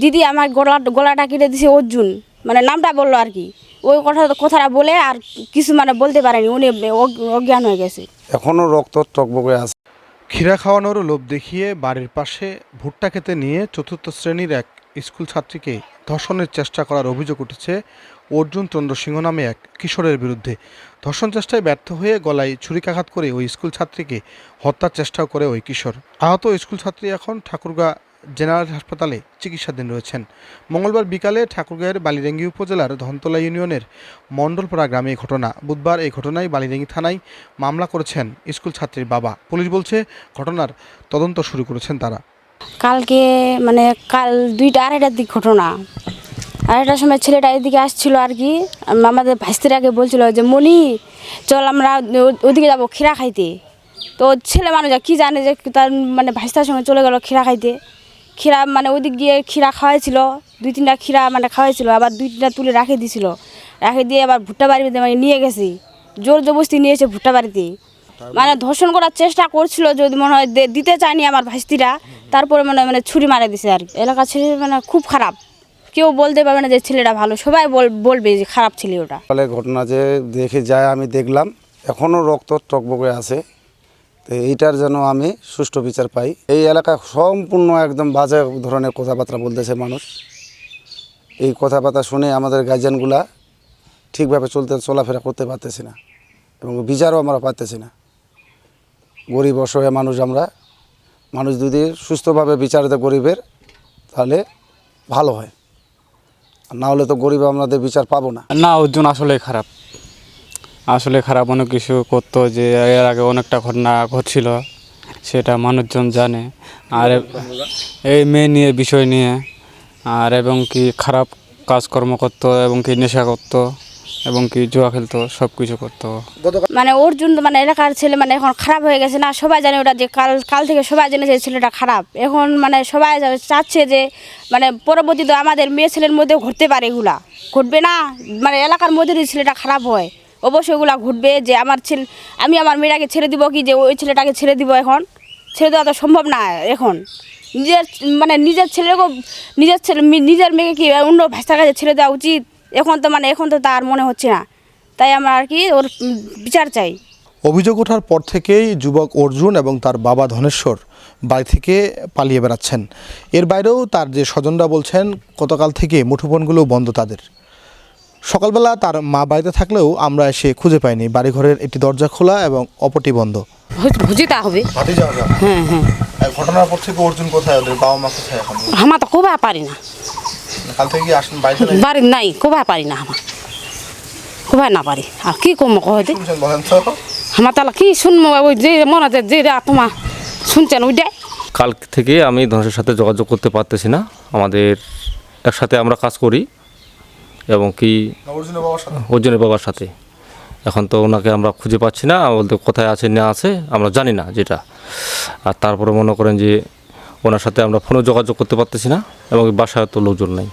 দিদি আমার গলা গলাটা কেটে দিছে অর্জুন। মানে নামটা বলল আর কি। ওই কথা কথাটা বলে আর কিছু মানে বলতে পারেনি। উনি অজ্ঞান হয়ে গেছে। এখনও রক্ত টকবকে আছে। ক্ষীরা খাওয়ানোর লোভ দেখিয়ে বাড়ির পাশে ভুট্টা খেতে নিয়ে চতুর্থ শ্রেণির এক স্কুল ছাত্রীকে ধর্ষণের চেষ্টা করার অভিযোগ উঠেছে অর্জুন চন্দ্র সিংহ নামে এক কিশোরের বিরুদ্ধে। ধর্ষণ চেষ্টায় ব্যর্থ হয়ে গলায় ছুরিকাঘাত করে ওই স্কুল ছাত্রীকে হত্যার চেষ্টাও করে ওই কিশোর। আহত স্কুল ছাত্রী এখন ঠাকুরগাঁ জেনারেল হাসপাতালে চিকিৎসাধীন রয়েছেন। মঙ্গলবার বিকালে ঠাকুরগাঁয়ের বালিরেঙ্গি উপজেলার ধনতলা ইউনিয়নের মণ্ডলপাড়া গ্রামে ঘটনা। বুধবার এই ঘটনায় বালিরেঙ্গি থানায় মামলা করেছেন স্কুল ছাত্রীর বাবা। পুলিশ বলছে, ঘটনার তদন্ত শুরু করেছেন তারা। কালকে মানে কাল দুইটা আড়াইটার দিক ঘটনা। আড়াইটার সময় ছেলেটা এদিকে আসছিল আর কি। আমাদের ভাইস্তির আগে বলছিল যে মনি চল আমরা ওদিকে যাব খিরা খাইতে। তো ছেলে মানুষ কি জানে যে, তার মানে ভাইস্তার সঙ্গে চলে গেল খিরা খাইতে। খিরা মানে ওদিক গিয়ে খিরা খাওয়াইছিল, দুই তিনটা খিরা মানে খাওয়াইছিল, আবার দুই তিনটা তুলে রাখে দিছিল। রাখে দিয়ে আবার ভুট্টা বাড়িতে মানে নিয়ে গেছি। জোর জবরদস্তি নিয়েছে ভুট্টা বাড়িতে। মানে ধর্ষণ করার চেষ্টা করছিল যদি মনে হয় দিতে চায়নি আমার ভাইস্তিরা, তারপরে মানে মানে ছুরি মারা দিছে আর কি। এলাকার ছেলে মানে খুব খারাপ। কেউ বলতে পারবে না যে ছেলেটা ভালো, সবাই বল- বলবে যে খারাপ ছেলে ওটা। ফলে ঘটনা যে দেখে যায় আমি দেখলাম এখনও রক্ত টকবকে আছে। এইটার যেন আমি সুষ্ঠু বিচার পাই। এই এলাকা সম্পূর্ণ একদম বাজে ধরনের কথাবার্তা বলতেছে মানুষ। এই কথাবার্তা শুনে আমাদের গার্জিয়ানগুলা ঠিকভাবে চলতে, চলাফেরা করতে পারতেছি না এবং বিচারও আমরা পারতেছি না। গরিব, অসহায় মানুষ আমরা। মানুষ যদি সুস্থভাবে বিচার দেয় গরিবের, তাহলে ভালো হয়। না হলে তো গরিব আমাদের বিচার পাবো না। না, অর্জুন আসলে খারাপ। আসলে খারাপ অনেক কিছু করতো যে এর আগে অনেকটা ঘটনা ঘটছিল, সেটা মানুষজন জানে। আর এই মেয়ে নিয়ে, বিষয় নিয়ে, আর এবং কি খারাপ কাজকর্ম করতো, এবং কি নেশা করতো, এবং কি জুয়া খেলতো সব কিছু করতো। মানে অর্জুন তো মানে এলাকার ছেলে মানে এখন খারাপ হয়ে গেছে না? সবাই জানে ওটা যে কাল কাল থেকে সবাই জেনে যে ছেলেটা খারাপ। এখন মানে সবাই চাচ্ছে যে মানে পরবর্তীতে আমাদের মেয়ে ছেলের মধ্যে ঘটতে পারে এগুলা। ঘটবে না? মানে এলাকার মধ্যে ছেলেটা খারাপ হয় অবশ্যই ওগুলা ঘটবে যে আমার ছেলে, আমি আমার মেয়েটাকে ছেড়ে দিব কি যে ওই ছেলেটাকে ছেড়ে দিব এখন? ছেড়ে দেওয়া তো সম্ভব না এখন। নিজের মানে নিজের ছেলেকেও, নিজের ছেলে নিজের মেয়েকে কি অন্য ভাষার কাছে ছেড়ে দেওয়া উচিত? এখন তো মানে এখন তো তার মনে হচ্ছে না। তাই আমরা আর কি ওর বিচার চাই। অভিযোগ ওঠার পর থেকেই যুবক অর্জুন এবং তার বাবা ধনেশ্বর বাড়ি থেকে পালিয়ে বেড়াচ্ছেন। এর বাইরেও তার যে স্বজনরা বলছেন, গতকাল থেকে মুঠোফোনগুলো বন্ধ তাদের। সকালবেলা তার মা বাড়িতে থাকলেও আমরা এসে খুঁজে পাইনি। বাড়িঘরের একটি দরজা খোলা এবং অপরটি বন্ধ। ভুজিতা হবে। হ্যাঁ হ্যাঁ। ঘটনার পর থেকে অর্জুন কোথায়? ওদের বাবা মা কোথায় এখন? আমার তো কোবা পারি না। কাল থেকে কি আসেন বাড়িতে বাড়ি নাই কোবা পারি না আমার। কোবা না পারি। আর কি কম কহতে শুনছেন বলেন আমার তাহলে কি শুনব? ওই যে মনে যে শুনছেন ওইটাই? কাল থেকে আমি ধনুষের সাথে যোগাযোগ করতে পারতেছি না। আমাদের একসাথে আমরা কাজ করি। এবং কি অর্জুনের বাবার সাথে? অর্জুনের বাবার সাথে। এখন তো ওনাকে আমরা খুঁজে পাচ্ছি না বলতে কোথায় আছে না আছে আমরা জানি না যেটা। আর তারপরে মনে করেন যে ওনার সাথে আমরা ফোনে যোগাযোগ করতে পারতেছি না এবং বাসায় তো লোকজন নেই।